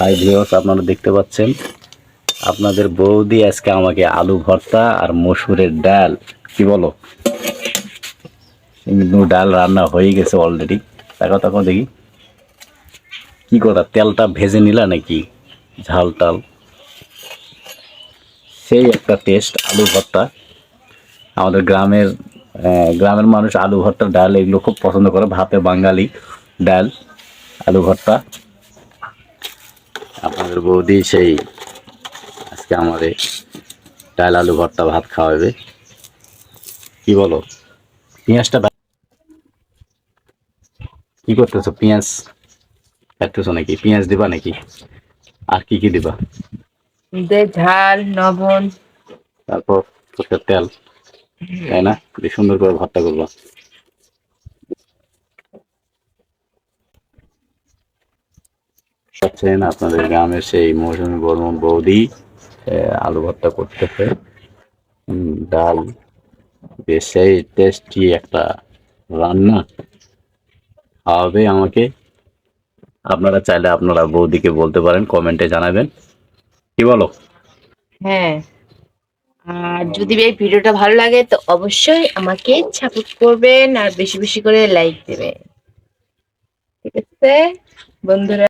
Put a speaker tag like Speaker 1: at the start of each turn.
Speaker 1: Hi viewers আপনারা দেখতে পাচ্ছেন। আপনাদের বৌদি আজকে আমাকে আলু ভর্তা আর মসুরের ডাল। কি বলো? কিন্তু ডাল রান্না হয়ে গেছে অলরেডি দেখো, তখন দেখি। কি করা তেলটা ভেজে নিলা নাকি? ঝাল টাল। সেই একটা টেস্ট আলু ভর্তা। আমাদের গ্রামের গ্রামের মানুষ আলু ভর্তা, ডাল এগুলো খুব পছন্দ করে। ভাতে বাঙালি ডাল, আলু ভর্তা। আপনাদের বৌদি সেই আজকে আমাদের ডাল আলু ভর্তা ভাত খাওয়াবে। কি বলো? পেঁয়াজটা কি করতেছো? পেঁয়াজ কাটতেছো নাকি? পেঁয়াজ দিবা নাকি? আর কি কি দিবা?
Speaker 2: ঝাল লবণ।
Speaker 1: তারপর তেল তাই না? সুন্দর করে ভর্তা করবা। পাচ্ছেন আপনাদের গ্রামের সেই মৌসুমী বর্মন বৌদি আলু ভর্তা করতেছে। ডাল সেই টেস্টি একটা রান্না। খাওয়াবে আমাকে। আপনারা চাইলে আপনারা বৌদিকে বলতে পারেন, কমেন্টে জানাবেন। কি বলো?
Speaker 2: হ্যাঁ। আর যদি এই ভিডিওটা ভালো লাগে, তো অবশ্যই আমাকে সাপোর্ট করবেন আর বেশি বেশি করে লাইক দেবেন। ঠিক আছে? বন্ধুরা